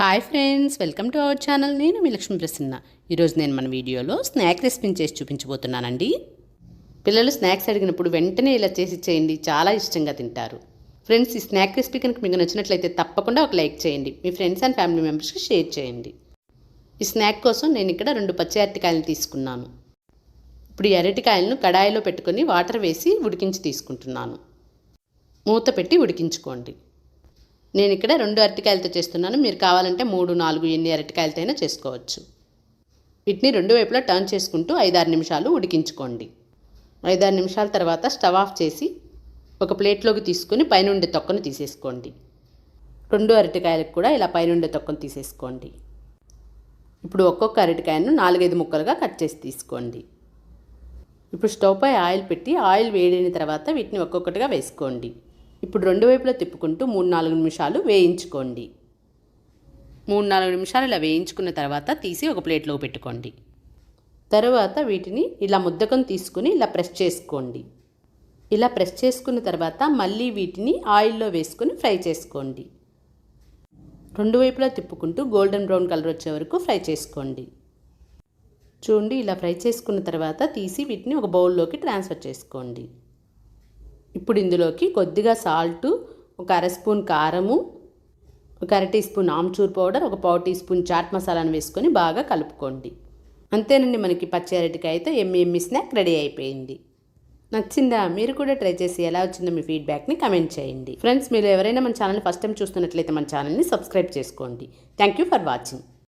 Hi friends welcome to our channel. నేను మీ లక్ష్మీ ప్రసన్న. ఈరోజు నేను మన వీడియోలో స్నాక్ రెసిపీని చేసి చూపించబోతున్నానండి. పిల్లలు స్నాక్స్ అడిగినప్పుడు వెంటనే ఇలా చేసి చేయండి చాలా ఇష్టంగా తింటారు. ఫ్రెండ్స్ ఈ స్నాక్ రెసిపీ కనుక మీకు నచ్చినట్లయితే తప్పకుండా ఒక లైక్ చేయండి. మీ ఫ్రెండ్స్ అండ్ ఫ్యామిలీ మెంబర్స్కి షేర్ చేయండి. ఈ స్నాక్ కోసం నేను ఇక్కడ రెండు పచ్చి అరటికాయలు తీసుకున్నాను. ఇప్పుడు ఈ అరటికాయలను కడాయిలో పెట్టుకొని వాటర్ వేసి ఉడికించి తీసుకుంటున్నాను. మూత పెట్టి ఉడికించుకోండి. నేను ఇక్కడ రెండు అరటికాయలతో చేస్తున్నాను. మీరు కావాలంటే మూడు నాలుగు ఎన్ని అరటికాయలతో అయినా చేసుకోవచ్చు. వీటిని రెండు వైపులా టర్న్ చేసుకుంటూ ఐదారు నిమిషాలు ఉడికించుకోండి. ఐదారు నిమిషాల తర్వాత స్టవ్ ఆఫ్ చేసి ఒక ప్లేట్లోకి తీసుకుని పైనుండే తొక్కను తీసేసుకోండి. రెండు అరటికాయలకు కూడా ఇలా పైనుండే తొక్కను తీసేసుకోండి. ఇప్పుడు ఒక్కొక్క అరటికాయను నాలుగైదు ముక్కలుగా కట్ చేసి తీసుకోండి. ఇప్పుడు స్టవ్ పై ఆయిల్ పెట్టి ఆయిల్ వేడిన తర్వాత వీటిని ఒక్కొక్కటిగా వేసుకోండి. ఇప్పుడు రెండు వైపులా తిప్పుకుంటూ మూడు నాలుగు నిమిషాలు వేయించుకోండి. మూడు నాలుగు నిమిషాలు ఇలా వేయించుకున్న తర్వాత తీసి ఒక ప్లేట్లో పెట్టుకోండి. తర్వాత వీటిని ఇలా ముద్దకం తీసుకుని ఇలా ప్రెస్ చేసుకోండి. ఇలా ప్రెస్ చేసుకున్న తర్వాత మళ్ళీ వీటిని ఆయిల్లో వేసుకుని ఫ్రై చేసుకోండి. రెండు వైపులా తిప్పుకుంటూ గోల్డెన్ బ్రౌన్ కలర్ వచ్చే వరకు ఫ్రై చేసుకోండి. చూడండి ఇలా ఫ్రై చేసుకున్న తర్వాత తీసి వీటిని ఒక బౌల్లోకి ట్రాన్స్ఫర్ చేసుకోండి. ఇప్పుడు ఇందులోకి కొద్దిగా సాల్టు ఒక అర స్పూన్ కారము ఒక అర టీ స్పూన్ ఆమ్చూర్ పౌడర్ ఒక పావు టీ స్పూన్ చాట్ మసాలాను వేసుకొని బాగా కలుపుకోండి. అంతేనండి మనకి పచ్చి అరటికాయతో ఎమ్మి ఎమ్మి స్నాక్ రెడీ అయిపోయింది. నచ్చిందా? మీరు కూడా ట్రై చేసి ఎలా వచ్చిందో మీ ఫీడ్బ్యాక్ని కమెంట్ చేయండి. ఫ్రెండ్స్ మీరు ఎవరైనా మన ఛానల్ ఫస్ట్ టైం చూస్తున్నట్లయితే మన ఛానల్ని సబ్స్క్రైబ్ చేసుకోండి. Thank you for watching